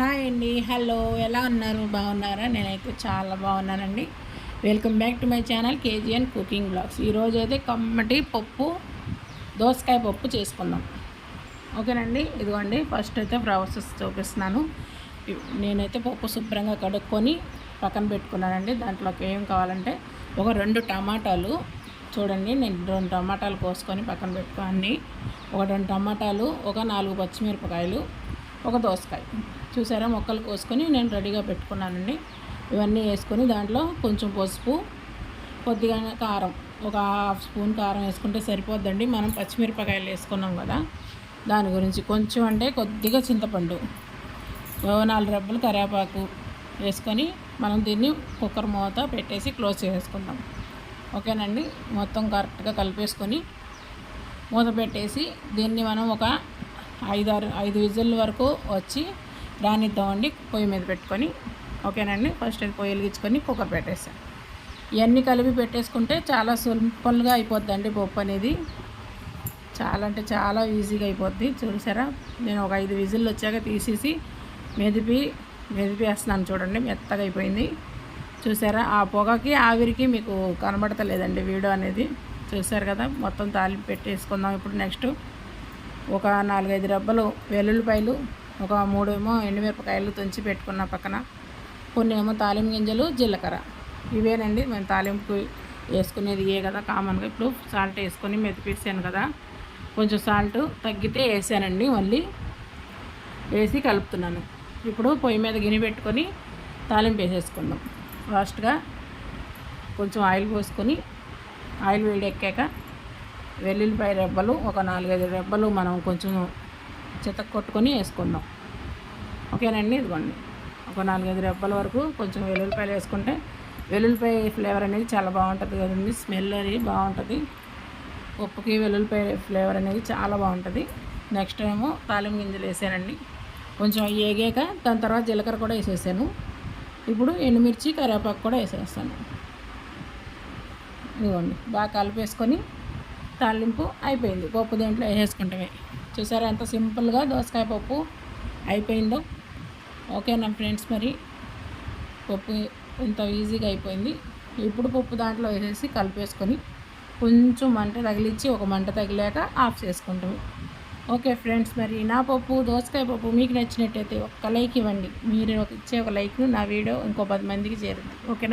Hi అండి. Hello ఎలా ఉన్నారు? బాగున్నారా? నేనైతే చాలా బాగున్నానండి. Welcome back to my channel KGN cooking blogs. ఈరోజు అయితే కమ్మటి పప్పు దోసకాయ పప్పు చేసుకుందాం. ఓకేనండి? ఇదిగోండి ఫస్ట్ అయితే ప్రాసెస్ చూపిస్తున్నాను. నేనైతే పప్పు శుభ్రంగా కడుక్కొని పక్కన పెట్టుకున్నానండి. దాంట్లోకి ఏం కావాలంటే ఒక రెండు టమాటాలు చూడండి నేను రెండు టమాటాలు కోసుకొని పక్కన పెట్టుకోండి ఒక రెండు టమాటాలు ఒక నాలుగు పచ్చిమిరపకాయలు ఒక దోసకాయ. చూసారా? మొక్కలు కోసుకొని నేను రెడీగా పెట్టుకున్నానండి. ఇవన్నీ వేసుకొని దాంట్లో కొంచెం పసుపు కొద్దిగా కారం ఒక హాఫ్ స్పూన్ కారం వేసుకుంటే సరిపోద్దండి. మనం పచ్చిమిరపకాయలు వేసుకున్నాం కదా దాని గురించి కొంచెం అంటే కొద్దిగా చింతపండు నాలుగు రబ్బలు కరివేపాకు వేసుకొని మనం దీన్ని కుక్కర్ మూత పెట్టేసి క్లోజ్ చేసుకుందాం ఓకేనండి? మొత్తం కరెక్ట్గా కలిపేసుకొని మూత పెట్టేసి దీన్ని మనం ఒక ఐదారు ఐదు విజిల్ వరకు వచ్చి రానిద్దామండి పొయ్యి మీద పెట్టుకొని ఓకేనండి? ఫస్ట్ పొయ్యి వెలిగించుకొని కుక్కర్ పెట్టేసాను ఇవన్నీ కలిపి పెట్టేసుకుంటే చాలా సింపుల్గా అయిపోద్దండి పప్పు అనేది. చాలా అంటే చాలా ఈజీగా అయిపోద్ది. చూసారా? నేను ఒక ఐదు విజిల్లు వచ్చాక తీసేసి మెదిపి మెదిపేస్తున్నాను చూడండి మెత్తగా అయిపోయింది. చూసారా? ఆ పొగకి ఆవిరికి మీకు కనబడతలేదండి వీడియో అనేది. చూసారు కదా? మొత్తం తాలింపు పెట్టేసుకుందాం ఇప్పుడు నెక్స్ట్. ఒక నాలుగైదు రబ్బలు వెల్లుల్లిపాయలు ఒక మూడేమో ఎండుమిరపకాయలు తుంచి పెట్టుకున్న పక్కన కొన్ని ఏమో తాలింపు గింజలు జీలకర్ర. ఇవేనండి మేము తాలింపు వేసుకునేది ఏ కదా కామన్గా. ఇప్పుడు సాల్ట్ వేసుకొని మెతిపేసాను కదా కొంచెం సాల్ట్ తగ్గితే వేసానండి మళ్ళీ వేసి కలుపుతున్నాను. ఇప్పుడు పొయ్యి మీద గిన్నె పెట్టుకొని తాలింపు వేసేసుకుందాం. ఫాస్ట్గా కొంచెం ఆయిల్ పోసుకొని ఆయిల్ వేడెక్కాక వెల్లుల్లిపాయ రెబ్బలు ఒక నాలుగైదు రెబ్బలు మనం కొంచెం చితక కొట్టుకొని వేసుకుందాం. ఓకేనండి? ఇదిగోండి. ఒక నాలుగైదు రెబ్బల వరకు కొంచెం వెల్లుల్లిపాయలు వేసుకుంటే వెల్లుల్లిపాయ ఫ్లేవర్ అనేది చాలా బాగుంటుంది కదండి. స్మెల్ అనేది బాగుంటుంది. ఉప్పుకి వెల్లుల్లిపాయ ఫ్లేవర్ అనేది చాలా బాగుంటుంది. నెక్స్ట్ ఏమో తాలిం గింజలు వేసానండి. కొంచెం ఏగాక దాని తర్వాత జీలకర్ర కూడా వేసేసాను. ఇప్పుడు ఎండుమిర్చి కరివేపాకు కూడా వేసేస్తాను. ఇదిగోండి బాగా కలిపేసుకొని తాలింపు అయిపోయింది. పప్పు దేంట్లో వేసేసుకుంటామే. చూసారా ఎంత సింపుల్గా దోసకాయ పప్పు అయిపోయిందో. ఓకేనా ఫ్రెండ్స్ మరి పప్పు ఎంత ఈజీగా అయిపోయింది. ఇప్పుడు పప్పు దాంట్లో వేసేసి కలిపేసుకొని కొంచెం మంట తగిలించి ఒక మంట తగిలాక ఆఫ్ చేసుకుంటాము. ఓకే ఫ్రెండ్స్ మరి నా పప్పు దోసకాయ పప్పు మీకు నచ్చినట్టయితే ఒక్క లైక్ ఇవ్వండి. మీరు ఇచ్చే ఒక లైక్ నా వీడియో ఇంకో పది మందికి చేరుతుంది. ఓకేనా?